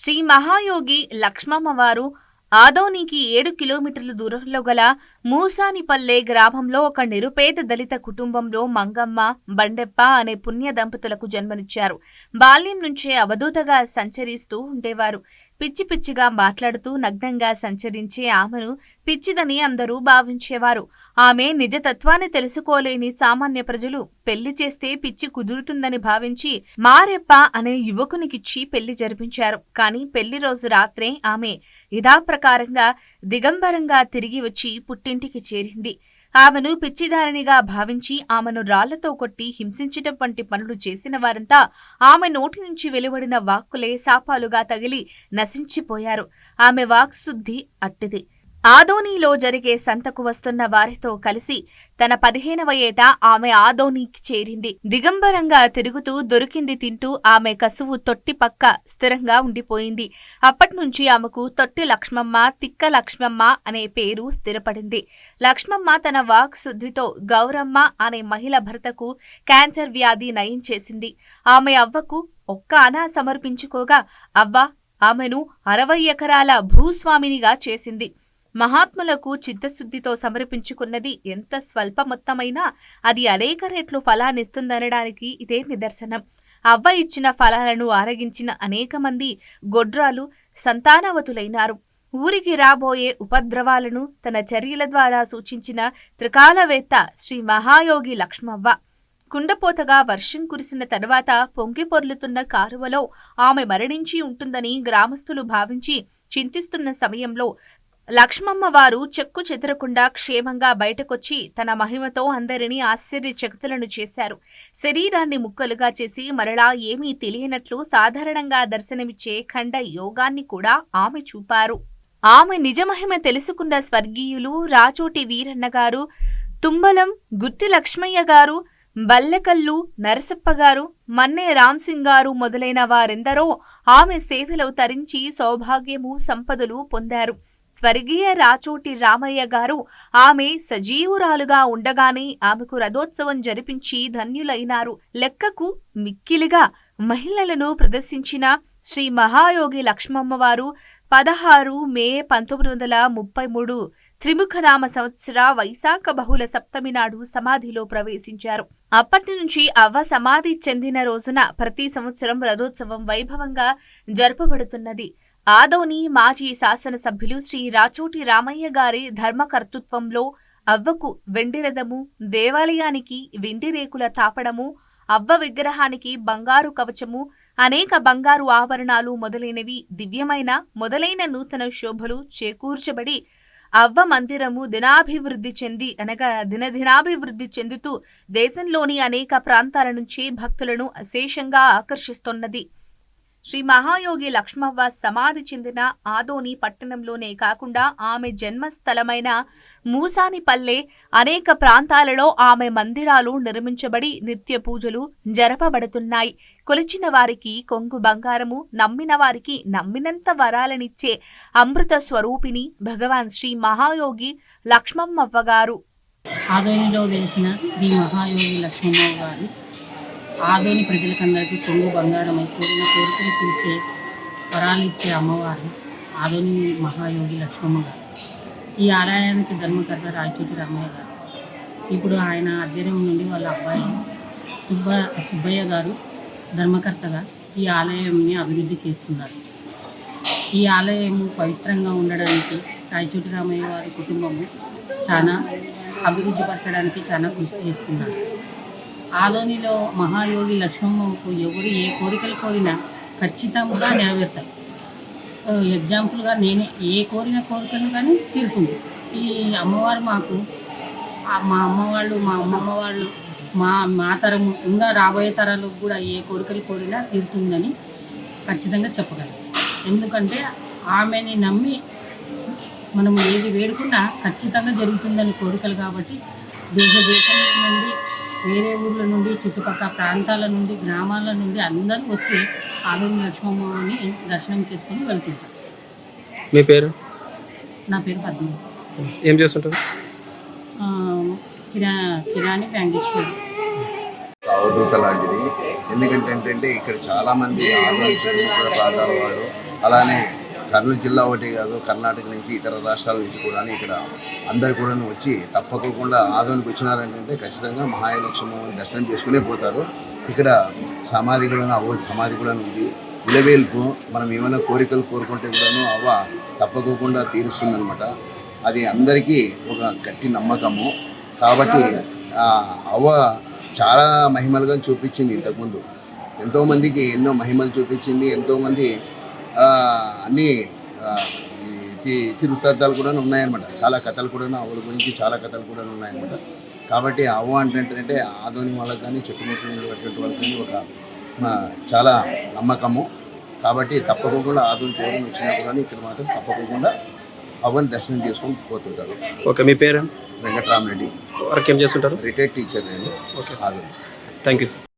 శ్రీ మహాయోగి లక్ష్మమ్మవారు ఆదోనికి ఏడు కిలోమీటర్ల దూరంలో గల మూసానిపల్లె గ్రామంలో ఒక నిరుపేద దళిత కుటుంబంలో మంగమ్మ బండెప్ప అనే పుణ్య దంపతులకు జన్మనిచ్చారు. బాల్యం నుంచే అవధూతగా సంచరిస్తూ ఉండేవారు. పిచ్చి పిచ్చిగా మాట్లాడుతూ నగ్నంగా సంచరించే ఆమెను పిచ్చిదని అందరూ భావించేవారు. ఆమె నిజతత్వాన్ని తెలుసుకోలేని సామాన్య ప్రజలు పెళ్ళి చేస్తే పిచ్చి కుదురుతుందని భావించి మారెప్ప అనే యువకునికిచ్చి పెళ్ళి జరిపించారు. కానీ పెళ్ళి రోజు రాత్రే ఆమె యథాప్రకారంగా దిగంబరంగా తిరిగి వచ్చి పుట్టింటికి చేరింది. ఆమెను పిచ్చిదారినిగా భావించి ఆమెను రాళ్ళతో కొట్టి హింసించటం వంటి పనులు చేసిన వారంతా ఆమె నోటి నుంచి వెలువడిన వాక్కులే శాపాలుగా తగిలి నశించిపోయారు. ఆమె వాక్శుద్ధి అట్టిది. ఆదోనీలో జరిగే సంతకు వస్తున్న వారితో కలిసి తన పదిహేనవ ఏట ఆమె ఆదోనీకి చేరింది. దిగంబరంగా తిరుగుతూ దొరికింది తింటూ ఆమె కసువు తొట్టి పక్క స్థిరంగా ఉండిపోయింది. అప్పట్నుంచి ఆమెకు తొట్టి లక్ష్మమ్మ తిక్క లక్ష్మమ్మ అనే పేరు స్థిరపడింది. లక్ష్మమ్మ తన వాక్ శుద్ధితో గౌరమ్మ అనే మహిళ భర్తకు క్యాన్సర్ వ్యాధి నయం చేసింది. ఆమె అవ్వకు ఒక్క అనా సమర్పించుకోగా అవ్వ ఆమెను అరవై ఎకరాల భూస్వామినిగా చేసింది. మహాత్ములకు చిత్తశుద్ధితో సమర్పించుకున్నది ఎంత స్వల్ప మొత్తమైనా అది అనేక రెట్లు ఫలాన్నిస్తుందనడానికి ఇదే నిదర్శనం. అవ్వ ఇచ్చిన ఫలాలను ఆరగించిన అనేక మంది గొడ్రాలు సంతానవతులైనారు. ఊరికి రాబోయే ఉపద్రవాలను తన చర్యల ద్వారా సూచించిన త్రికాలవేత్త శ్రీ మహాయోగి లక్ష్మవ్వ. కుండపోతగా వర్షం కురిసిన తర్వాత పొంగి పొర్లుతున్న కారువలో ఆమె మరణించి ఉంటుందని గ్రామస్తులు భావించి చింతిస్తున్న సమయంలో లక్ష్మమ్మ వారు చెక్కు చెదరకుండా క్షేమంగా బయటకొచ్చి తన మహిమతో అందరినీ ఆశ్చర్యచకితులను చేశారు. శరీరాన్ని ముక్కలుగా చేసి మరలా ఏమీ తెలియనట్లు సాధారణంగా దర్శనమిచ్చే ఖండ యోగాన్ని కూడా ఆమె చూపారు. ఆమె నిజమహిమ తెలుసుకున్న స్వర్గీయులు రాచోటి వీరన్న గారు తుంబలం గుత్తి లక్ష్మయ్య గారు బల్లెకల్లు నరసప్ప గారు మన్నే రామ్సింగ్ గారు మొదలైన వారెందరో ఆమె సేవలో తరించి సౌభాగ్యము సంపదలు పొందారు. స్వర్గీయ రాచోటి రామయ్య గారు ఆమె సజీవురాలుగా ఉండగానే ఆమెకు రథోత్సవం జరిపించి ధన్యులైనారు. లెక్కకు మిక్కిలిగా మహిళలను ప్రదర్శించిన శ్రీ మహాయోగి లక్ష్మమ్మవారు పదహారు మే పంతొమ్మిది వందల ముప్పై మూడు త్రిముఖనామ సంవత్సర వైశాఖ బహుళ సప్తమి నాడు సమాధిలో ప్రవేశించారు. అప్పటి నుంచి అవ్వ సమాధి చెందిన రోజున ప్రతి సంవత్సరం రథోత్సవం వైభవంగా జరపబడుతున్నది. ఆదోని మాజీ శాసనసభ్యులు శ్రీ రాచోటి రామయ్య గారి ధర్మకర్తృత్వంలో అవ్వకు వెండిరథము దేవాలయానికి వెండి రేకుల తాపడము అవ్వ విగ్రహానికి బంగారు కవచము అనేక బంగారు ఆభరణాలు మొదలైనవి దివ్యమైన మొదలైన నూతన శోభలు చేకూర్చబడి అవ్వ మందిరము దినాభివృద్ధి చెంది అనగా దినదినాభివృద్ధి చెందుతూ దేశంలోని అనేక ప్రాంతాల నుంచి భక్తులను అశేషంగా ఆకర్షిస్తున్నది. శ్రీ మహాయోగి లక్ష్మవ్వ సమాధి చెందిన ఆదోని పట్టణంలోనే కాకుండా ఆమె జన్మస్థలమైన మూసానిపల్లె అనేక ప్రాంతాలలో ఆమె మందిరాలు నిర్మించబడి నిత్య పూజలు జరపబడుతున్నాయి. కొలిచిన వారికి కొంగు బంగారము నమ్మిన వారికి నమ్మినంత వరాలనిచ్చే అమృత స్వరూపిణి భగవాన్ శ్రీ మహాయోగి లక్ష్మమ్మవ్వ గారు. ఆదోనిలో వెలిసిన శ్రీ మహాయోగి లక్ష్మమ్మ గారు ఆదోని ప్రజలకందరికీ కొంగు బంగారమై కోరిన కోరికలు తీర్చే వరాలు ఇచ్చే అమ్మవారు ఆదోని మహాయోగి లక్ష్మమ్మ గారు. ఈ ఆలయానికి ధర్మకర్త రాయచోటి రామయ్య గారు. ఇప్పుడు ఆయన అధ్యయనం నుండి వాళ్ళ అబ్బాయి సుబ్బ సుబ్బయ్య గారు ధర్మకర్తగా ఈ ఆలయంని అభివృద్ధి చేస్తున్నారు. ఈ ఆలయం పవిత్రంగా ఉండడానికి రాయచోటి రామయ్య వారి కుటుంబము చాలా అభివృద్ధి పరచడానికి చాలా కృషి చేస్తున్నారు. ఆదోనిలో మహాయోగి లక్ష్మమ్మకు ఎవరు ఏ కోరికలు కోరినా ఖచ్చితంగా నెరవేర్తారు ఎగ్జాంపుల్గా నేనే ఏ కోరిన కోరికలు కానీ తీరుతుంది. ఈ అమ్మవారు మాకు మా అమ్మ వాళ్ళు మా అమ్మమ్మ వాళ్ళు మా మా తరము ఇంకా రాబోయే తరాలకు కూడా ఏ కోరికలు కోరినా తీరుతుందని ఖచ్చితంగా చెప్పగలం. ఎందుకంటే ఆమెని నమ్మి మనం ఏది వేడుకున్నా ఖచ్చితంగా జరుగుతుందని కోరికలు కాబట్టి దేశ దేశం నుండి వేరే ఊర్ల నుండి చుట్టుపక్కల ప్రాంతాల నుండి గ్రామాల నుండి అందరూ వచ్చి ఆలూరు లక్ష్మమ్మని దర్శనం చేసుకొని వెళ్తుంటారు. మీ పేరు? నా పేరు పద్మ ఏం చేస్తుంటారు? ఆ, కిరా కిరాణి ఒక అవధూత లాంటిది. ఎందుకంటే ఏంటంటే ఇక్కడ చాలా మంది ఆదివాసీ ప్రాంతాల వాళ్ళు అలానే కర్నూలు జిల్లా ఒకటే కాదు కర్ణాటక నుంచి ఇతర రాష్ట్రాల నుంచి కూడా ఇక్కడ అందరు కూడా వచ్చి తప్పకుండా ఆదోనికి వచ్చినారంటే ఖచ్చితంగా మహాలక్ష్మి దర్శనం చేసుకునే పోతారు. ఇక్కడ సమాధి కూడా అవ్వ సమాధి కూడా ఉంది. విలవేల్పు మనం ఏమైనా కోరికలు కోరుకుంటే కూడాను అవ్వ తప్పకోకుండా తీరుస్తుందనమాట అది అందరికీ ఒక గట్టి నమ్మకము. కాబట్టి అవ్వ చాలా మహిమలుగా చూపించింది ఇంతకుముందు. ఎంతోమందికి ఎన్నో మహిమలు చూపించింది ఎంతోమంది అన్ని తిరుతార్థాలు కూడా ఉన్నాయన్నమాట. చాలా కథలు కూడా ఆవుల గురించి చాలా కథలు కూడా ఉన్నాయన్నమాట. కాబట్టి అవ్వ అంటే ఆధోని వాళ్ళకి కానీ చుట్టుముట్టు ఉన్నటువంటి వాళ్ళకి కానీ ఒక చాలా నమ్మకము. కాబట్టి తప్పకుండా ఆధోని దేవుని వచ్చినప్పుడు కానీ ఇక్కడ మాత్రం తప్పకుండా అవ్వని దర్శనం చేసుకొని పోతుంటారు. ఓకే మీ పేరు? వెంకటరామరెడ్డి. వర్క్ ఏం చేస్తుంటారు? రిటైర్డ్ టీచర్ నేను. Okay thank you sir.